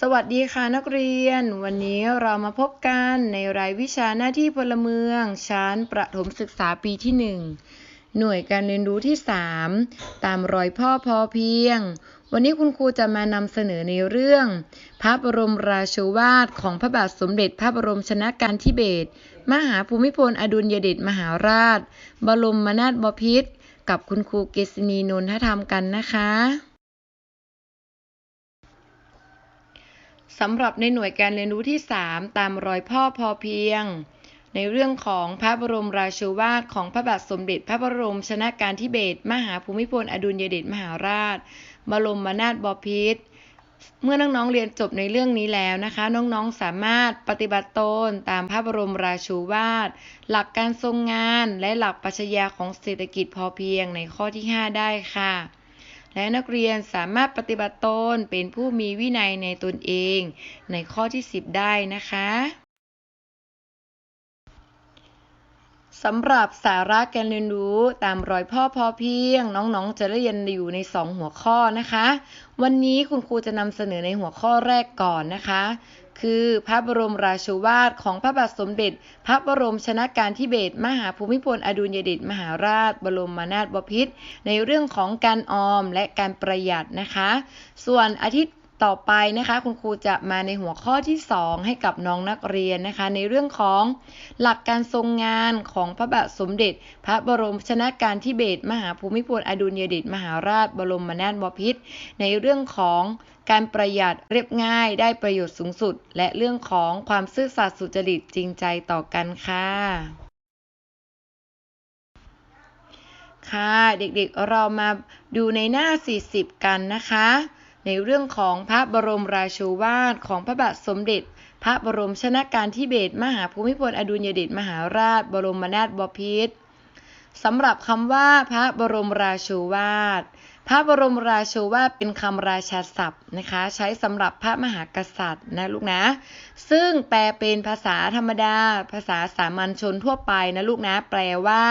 สวัสดีค่ะนักเรียน วันนี้เรามาพบกันในรายวิชาหน้าที่พลเมือง ชั้นประถมศึกษาปีที่ 1 หน่วยการเรียนรู้ที่ 3 ตามรอยพ่อพอเพียง วันนี้คุณครูจะมานำเสนอในเรื่อง พระบรมราโชวาทของพระบาทสมเด็จพระบรมชนากาธิเบศรมหาภูมิพลอดุลยเดชมหาราช บรมนาถบพิตรกับคุณครูเกษณีนนทธรรมกันนะคะ สำหรับในหน่วยการเรียนรู้ที่ 3 ตามรอยพ่อพอเพียง ในเรื่องของพระบรมราโชวาทของพระบาทสมเด็จพระบรมชนากาธิเบศรมหาภูมิพลอดุลยเดชมหาราช บรมนาถบพิตรเมื่อน้องๆเรียนจบในเรื่องนี้แล้วนะคะ น้องๆสามารถปฏิบัติตนตามพระบรมราโชวาท หลักการทรงงานและหลักปัชญาของเศรษฐกิจพอเพียงในข้อที่ 5 ได้ค่ะ และนักเรียนสามารถปฏิบัติตนเป็นผู้มีวินัยในตนเอง ในข้อที่ 10 ได้นะคะสำหรับสาระการเรียนรู้ตามรอยพ่อพอเพียง น้องๆ จะเรียนอยู่ใน 2 หัวข้อนะคะ วันนี้คุณครูจะนำเสนอในหัวข้อแรกก่อนนะคะ คือพระบรมราชวาทของพระบาทสมเด็จ พระบรมชนากาธิเบศรมหาภูมิพลอดุลยเดชมหาราช บรมนาถบพิตรในเรื่องของการออมและการประหยัดนะคะ ส่วนอาทิตย์ ต่อไปนะคะคุณครูจะมาในหัวข้อที่ 2 ให้กับน้องนักเรียนนะคะ ในเรื่องของหลักการทรงงานของพระบาทสมเด็จ พระบรมชนากาธิเบศรมหาภูมิพลอดุลยเดชมหาราชบรมนาถบพิตรในเรื่องของการประหยัดเรียบง่ายได้ประโยชน์สูงสุด และเรื่องของความซื่อสัตย์สุจริตจริงใจต่อกันค่ะค่ะ เด็กๆเรามาดูในหน้า 40 กันนะคะ ในเรื่องของพระบรมราโชวาทของพระบาทสมเด็จ พระบรมชนากาธิเบศรมหาภูมิพลอดุลยเดชมหาราช บรมนาถบพิตรสำหรับคำว่าพระบรมราโชวาท พระบรมราโชวาทเป็นคำราชาศัพท์นะคะ ใช้สำหรับพระมหากษัตริย์นะลูกนะ ซึ่งแปลเป็นภาษาธรรมดา ภาษาสามัญชนทั่วไปนะลูกนะ แปลว่า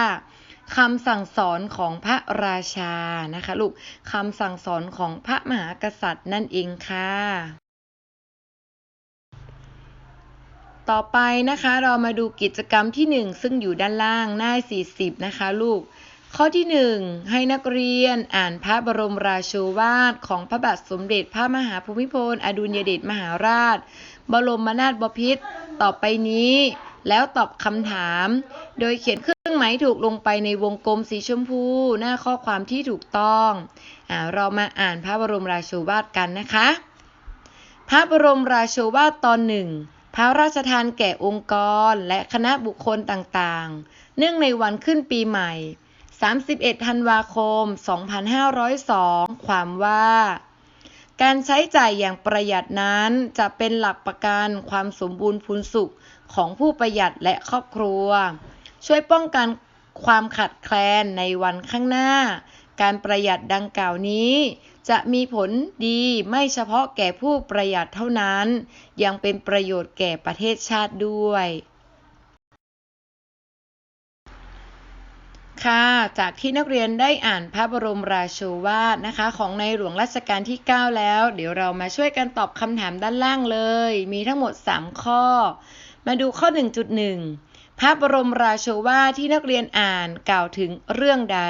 คำสั่งสอนของพระราชานะคะลูกคำสั่งสอนของพระมหากษัตริย์นั่นเองค่ะ ต่อไปนะคะเรามาดูกิจกรรมที่ 1 ซึ่งอยู่ด้านล่างหน้า 40 นะคะลูกข้อที่ 1 ให้นักเรียนอ่านพระบรมราโชวาทของพระบาทสมเด็จพระมหาภูมิพล อดุลยเดชมหาราช บรมนาถบพิตรต่อไปนี้ แล้วตอบคำถาม โดยเขียนเครื่องหมายถูกลงไปในวงกลมสีชมพู หน้าข้อความที่ถูกต้องอเรามาอ่านพระบรมราโชวาทกันนะคะ พระบรมราโชวาทตอนหนึ่งพระราชทานแก่องค์กรและคณะบุคคลต่างๆ เนื่องในวันขึ้นปีใหม่ 31 ธันวาคม 2502 ความว่า การใช้จ่ายอย่างประหยัดนั้นจะเป็นหลักประกันความสมบูรณ์พูนสุขของผู้ประหยัดและครอบครัว ช่วยป้องกันความขัดแคลนในวันข้างหน้า การประหยัดดังกล่าวนี้ จะมีผลดีไม่เฉพาะแก่ผู้ประหยัดเท่านั้น ยังเป็นประโยชน์แก่ประเทศชาติด้วย ค่ะ จากที่นักเรียนได้อ่านพระบรมราโชวาทนะคะ ของในหลวงรัชกาลที่ 9 แล้ว เดี๋ยวเรามาช่วยกันตอบคำถามด้านล่างเลย มีทั้งหมด 3 ข้อ มาดูข้อ 1.1 พระบรมราโชวาทที่นักเรียนอ่านกล่าวถึงเรื่องใด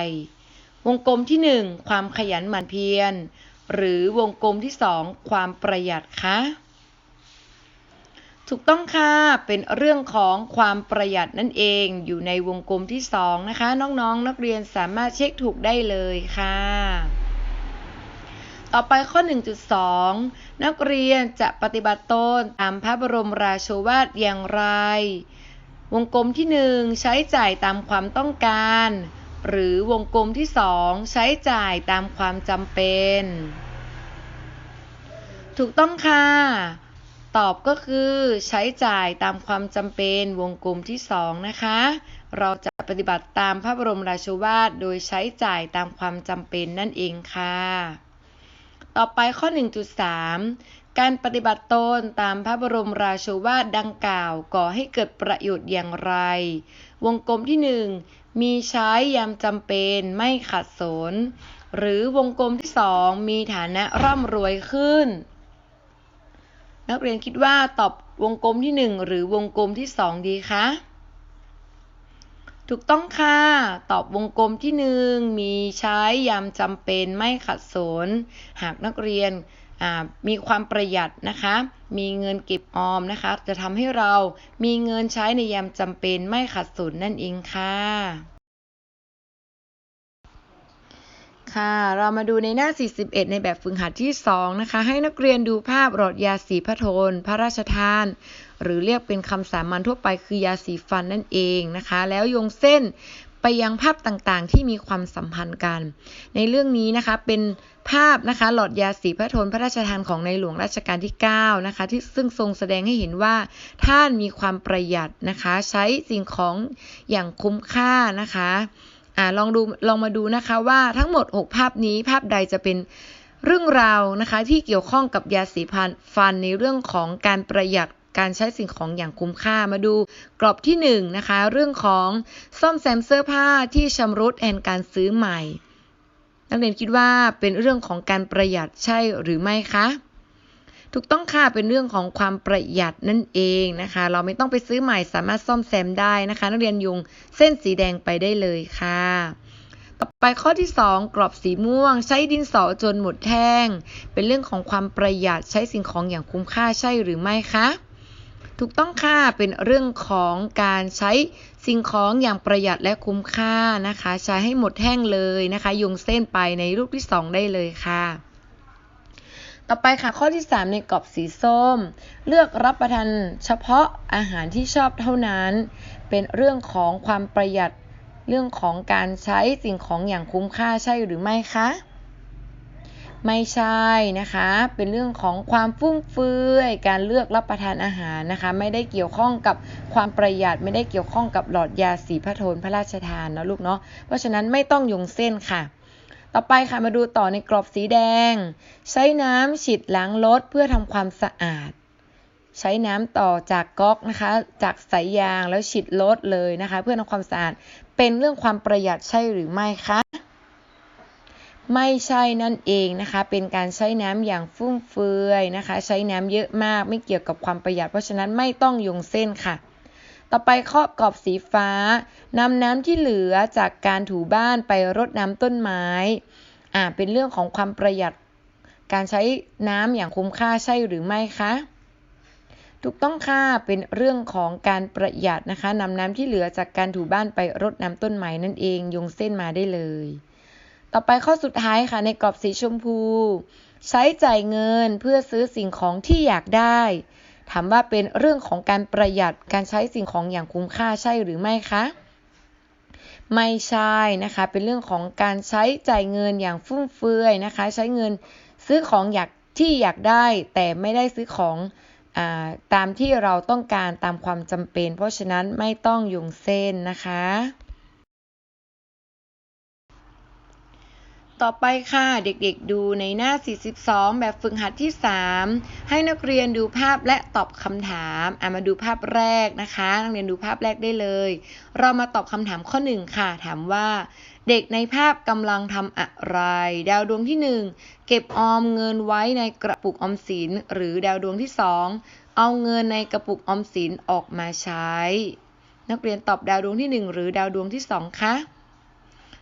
วงกลมที่ 1 ความขยันหมั่นเพียร หรือวงกลมที่ 2 ความประหยัดคะ ถูกต้องค่ะ เป็นเรื่องของความประหยัดนั่นเอง อยู่ในวงกลมที่ 2 นะคะ น้องๆนนักเรียนสามารถเช็คถูกได้เลยค่ะ ต่อไปข้อ 1.2 นักเรียนจะปฏิบัติตนตามพระบรมราโชวาทอย่างไร วงกลมที่ 1 ใช้จ่ายตามความต้องการ หรือวงกลมที่ 2 ใช้จ่ายตามความจำเป็น ถูกต้องค่ะ ตอบก็คือใช้จ่ายตามความจำเป็นวงกลมที่ 2 นะคะ เราจะปฏิบัติตามพระบรมราชวาทโดยใช้จ่ายตามความจำเป็นนั่นเองค่ะ ต่อไปข้อ 1.3 การปฏิบัติตนตามพระบรมราชวาทดังกล่าวก่อให้เกิดประโยชน์อย่างไร วงกลมที่ 1 มีใช้ยามจำเป็นไม่ขัดสน หรือวงกลมที่ 2 มีฐานะร่ำรวยขึ้น นักเรียนคิดว่าตอบวงกลมที่หนึ่งหรือวงกลมที่สองดีคะถูกต้องค่ะ ตอบวงกลมที่หนึ่งมีใช้ยามจำเป็นไม่ขัดสน หากนักเรียนมีความประหยัดนะคะ มีเงินเก็บออมนะคะ จะทำให้เรามีเงินใช้ในยามจำเป็นไม่ขัดสนนั่นเองค่ะ ค่ะ เรามาดูในหน้า 41 ในแบบฝึกหัดที่ 2 นะคะ ให้นักเรียนดูภาพหลอดยาสีพระโทน พระราชทาน หรือเรียกเป็นคำสามัญทั่วไปคือยาสีฟันนั่นเองนะคะ แล้วโยงเส้นไปยังภาพต่างๆ ที่มีความสัมพันธ์กัน ในเรื่องนี้นะคะเป็นภาพนะคะหลอดยาสีพระโทนพระราชทานของในหลวงรัชกาลที่ 9 นะคะ ที่ซึ่งทรงแสดงให้เห็นว่าท่านมีความประหยัดนะคะ ใช้สิ่งของอย่างคุ้มค่านะคะ อ่าลองดูลองมาดูนะคะว่าทั้งหมด 6 ภาพนี้ภาพใดจะเป็นเรื่องราวนะคะที่เกี่ยวข้องกับยาสีฟันฟันในเรื่องของการประหยัดการใช้สิ่งของอย่างคุ้มค่ามาดูกรอบที่1นงนะคะ เรื่องของซ่อมแซมเสื้อผ้าที่ชำรุดแอนการซื้อใหม่ นักเรียนคิดว่าเป็นเรื่องของการประหยัดใช่หรือไม่คะ ถูกต้องค่ะเป็นเรื่องของความประหยัดนั่นเองนะคะ เราไม่ต้องไปซื้อใหม่สามารถซ่อมแซมได้นะคะ นักเรียนยุงเส้นสีแดงไปได้เลยค่ะต่อไปข้อที่ 2 กรอบสีม่วง ใช้ดินสอจนหมดแท่ง เป็นเรื่องของความประหยัดใช้สิ่งของอย่างคุ้มค่าใช่หรือไม่คะถูกต้องค่ะเป็นเรื่องของการใช้สิ่งของอย่างประหยัดและคุ้มค่านะคะ ใช้ให้หมดแท่งเลยนะคะโยงเส้นไปในรูปที่ 2 ได้เลยค่ะ ต่อไปค่ะข้อที่ 3 ในกรอบสีส้ม เลือกรับประทานเฉพาะอาหารที่ชอบเท่านั้น เป็นเรื่องของความประหยัดเรื่องของการใช้สิ่งของอย่างคุ้มค่าใช่หรือไม่คะไม่ใช่นะคะ เป็นเรื่องของความฟุ่มเฟือยการเลือกรับประทานอาหารนะคะ ไม่ได้เกี่ยวข้องกับความประหยัดไม่ได้เกี่ยวข้องกับหลอดยาสีพระโทนพระราชทานนะลูกเนาะเพราะฉะนั้นไม่ต้องยงเส้นค่ะ ต่อไปค่ะมาดูต่อในกรอบสีแดง ใช้น้ำฉีดล้างรถเพื่อทำความสะอาด ใช้น้ำต่อจากก๊อกนะคะ จากสายยางแล้วฉีดรถเลยนะคะ เพื่อทำความสะอาดเป็นเรื่องความประหยัดใช่หรือไม่คะไม่ใช่นั่นเองนะคะ เป็นการใช้น้ำอย่างฟุ่มเฟือยนะคะ ใช้น้ำเยอะมากไม่เกี่ยวกับความประหยัด เพราะฉะนั้นไม่ต้องยงเส้นค่ะ ต่อไปข้อกรอบสีฟ้านำน้ำที่เหลือจากการถูบ้านไปรดน้ำต้นไม้ อ่า เป็นเรื่องของความประหยัดการใช้น้ำอย่างคุ้มค่าใช่หรือไม่คะ ถูกต้องค่ะ เป็นเรื่องของการประหยัดนะคะนำน้ำที่เหลือจากการถูบ้านไปรดน้ำต้นไม้นั่นเองโยงเส้นมาได้เลย ต่อไปข้อสุดท้ายค่ะในกรอบสีชมพู ใช้จ่ายเงินเพื่อซื้อสิ่งของที่อยากได้ ถามว่าเป็นเรื่องของการประหยัดการใช้สิ่งของอย่างคุ้มค่าใช่หรือไม่คะไม่ใช่นะคะ เป็นเรื่องของการใช้จ่ายเงินอย่างฟุ่มเฟือยนะคะ ใช้เงินซื้อของอยากที่อยากได้ แต่ไม่ได้ซื้อของอาตามที่เราต้องการตามความจำเป็น เพราะฉะนั้นไม่ต้องโยงเส้นนะคะ ต่อไปค่ะเด็กๆดูในหน้า 42 แบบฝึกหัดที่ 3 ให้นักเรียนดูภาพและตอบคำถามอะมาดูภาพแรกนะคะ นักเรียนดูภาพแรกได้เลย เรามาตอบคำถามข้อ 1 ค่ะ ถามว่า เด็กในภาพกำลังทำอะไร ดาวดวงที่ 1 เก็บออมเงินไว้ในกระปุกออมสิน หรือดาวดวงที่ 2 เอาเงินในกระปุกออมสินออกมาใช้ นักเรียนตอบดาวดวงที่ 1 หรือดาวดวงที่2คะ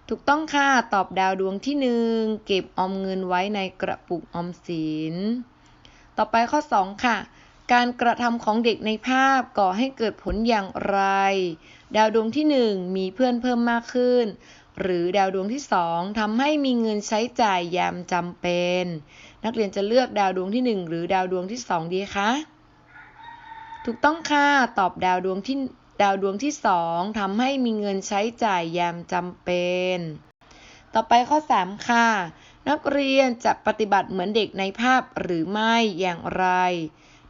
ถูกต้องค่ะ ตอบดาวดวงที่หนึ่งเก็บออมเงินไว้ในกระปุกออมสิน ต่อไปข้อ 2 ค่ะ การกระทำของเด็กในภาพก่อให้เกิดผลอย่างไร ดาวดวงที่ 1 มีเพื่อนเพิ่มมากขึ้น หรือดาวดวงที่ 2ทำให้มีเงินใช้จ่ายยามจำเป็น นักเรียนจะเลือกดาวดวงที่ 1 หรือดาวดวงที่ 2 ดีคะ ถูกต้องค่ะ ตอบดาวดวงที่ ดาวดวงที่2ทำให้มีเงินใช้จ่ายยามจำเป็น ต่อไปข้อ 3 ค่ะ นักเรียนจะปฏิบัติเหมือนเด็กในภาพหรือไม่อย่างไร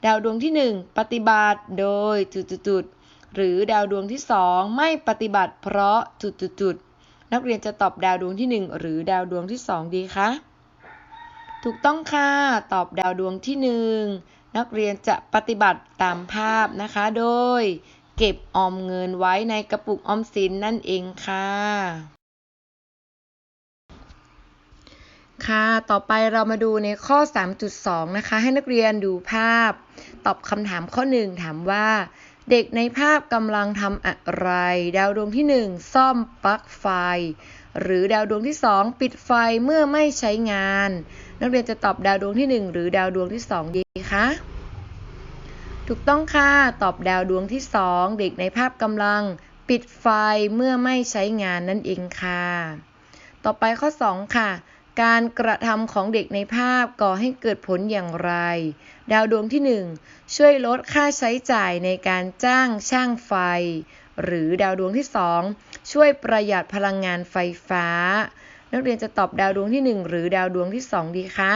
ดาวดวงที่ 1 ปฏิบัติโดยจุดๆหรือดาวดวงที่2ไม่ปฏิบัติเพราะจุดๆๆนักเรียนจะตอบดาวดวงที่ 1 หรือดาวดวงที่ 2 ดีคะถูกต้องค่ะ ตอบดาวดวงที่ 1 นักเรียนจะปฏิบัติตามภาพนะคะ โดย เก็บออมเงินไว้ในกระปุกออมสินนั่นเองค่ะ ค่ะ ต่อไปเรามาดูในข้อ 3.2 นะคะ ให้นักเรียนดูภาพ ตอบคำถามข้อ 1 ถามว่า เด็กในภาพกำลังทำอะไร ดาวดวงที่ 1 ซ่อมปลั๊กไฟ หรือดาวดวงที่ 2 ปิดไฟเมื่อไม่ใช้งาน นักเรียนจะตอบดาวดวงที่ 1 หรือดาวดวงที่ 2 ดีคะ ถูกต้องค่ะ ตอบดาวดวงที่2เด็กในภาพกำลังปิดไฟเมื่อไม่ใช้งานนั่นเองค่ะ ต่อไปข้อ 2 ค่ะ การกระทำของเด็กในภาพก่อให้เกิดผลอย่างไร ดาวดวงที่ 1 ช่วยลดค่าใช้จ่ายในการจ้างช่างไฟ หรือดาวดวงที่ 2 ช่วยประหยัดพลังงานไฟฟ้า นักเรียนจะตอบดาวดวงที่ 1 หรือดาวดวงที่ 2 ดีคะ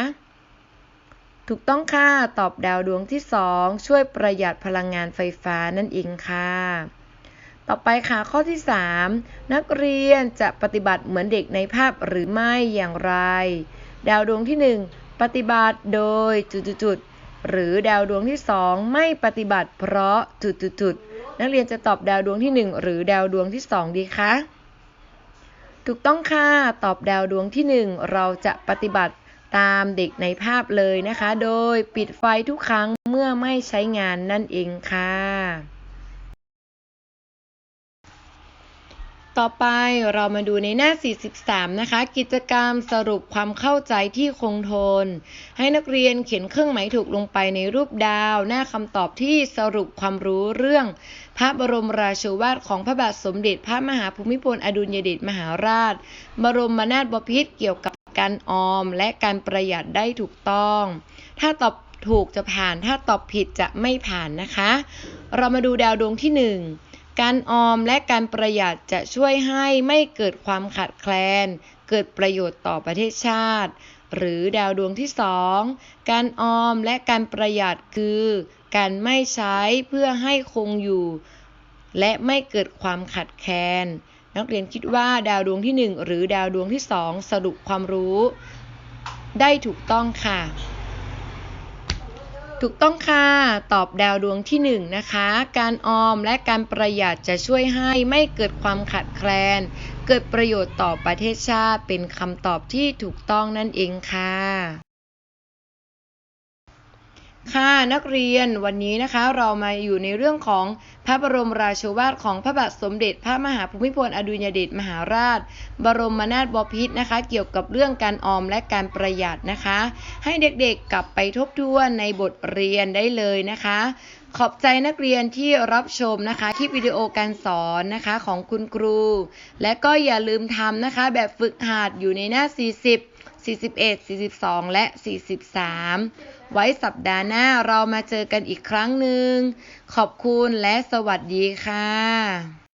ถูกต้องค่ะ ตอบดาวดวงที่ 2 ช่วยประหยัดพลังงานไฟฟ้านั่นเองค่ะ ต่อไปค่ะข้อที่ 3 นักเรียนจะปฏิบัติเหมือนเด็กในภาพหรือไม่อย่างไร ดาวดวงที่ 1 ปฏิบัติโดยจุดๆหรือดาวดวงที่ 2 ไม่ปฏิบัติเพราะจุดๆๆนักเรียนจะตอบดาวดวงที่ 1 หรือดาวดวงที่ 2 ดีคะถูกต้องค่ะ ตอบดาวดวงที่ 1 เราจะปฏิบัติ ตามเด็กในภาพเลยนะคะ โดยปิดไฟทุกครั้งเมื่อไม่ใช้งานนั่นเองค่ะ ต่อไปเรามาดูในหน้า 43 นะคะ กิจกรรมสรุปความเข้าใจที่คงทน ให้นักเรียนเขียนเครื่องหมายถูกลงไปในรูปดาว หน้าคำตอบที่สรุปความรู้เรื่องพระบรมราโชวาทของพระบาทสมเด็จพระมหาภูมิพลอดุลยเดชมหาราช บรมนาถบพิตรเกี่ยวกับ การออมและการประหยัดได้ถูกต้อง ถ้าตอบถูกจะผ่าน ถ้าตอบผิดจะไม่ผ่านนะคะ เรามาดูดาวดวงที่ 1 การออมและการประหยัดจะช่วยให้ไม่เกิดความขาดแคลน เกิดประโยชน์ต่อประเทศชาติ หรือดาวดวงที่ 2 การออมและการประหยัดคือ การไม่ใช้เพื่อให้คงอยู่ และไม่เกิดความขัดแคลน นักเรียนคิดว่าดาวดวงที่ 1 หรือดาวดวงที่ 2 สรุปความรู้ ได้ถูกต้องค่ะ ถูกต้องค่ะ ตอบดาวดวงที่ 1 นะคะ การออมและการประหยัดจะช่วยให้ไม่เกิดความขัดแคลน เกิดประโยชน์ต่อประเทศชาติเป็นคำตอบที่ถูกต้องนั่นเองค่ะ ค่ะนักเรียนวันนี้นะคะเรามาอยู่ในเรื่องของพระบรมราโชวาทของพระบาทสมเด็จ พระมหาภูมิพลอดุลยเดชมหาราช บรมนาถบพิตรนะคะ เกี่ยวกับเรื่องการออมและการประหยัดนะคะ ให้เด็กๆกลับไปทบทวนในบทเรียนได้เลยนะคะ ขอบใจนักเรียนที่รับชมนะคะคลิปวิดีโอการสอนนะคะของคุณครู และก็อย่าลืมทำนะคะ แบบฝึกหัดอยู่ในหน้า 40 41 42 และ 43 ไว้สัปดาห์หน้าเรามาเจอกันอีกครั้งหนึ่ง ขอบคุณและสวัสดีค่ะ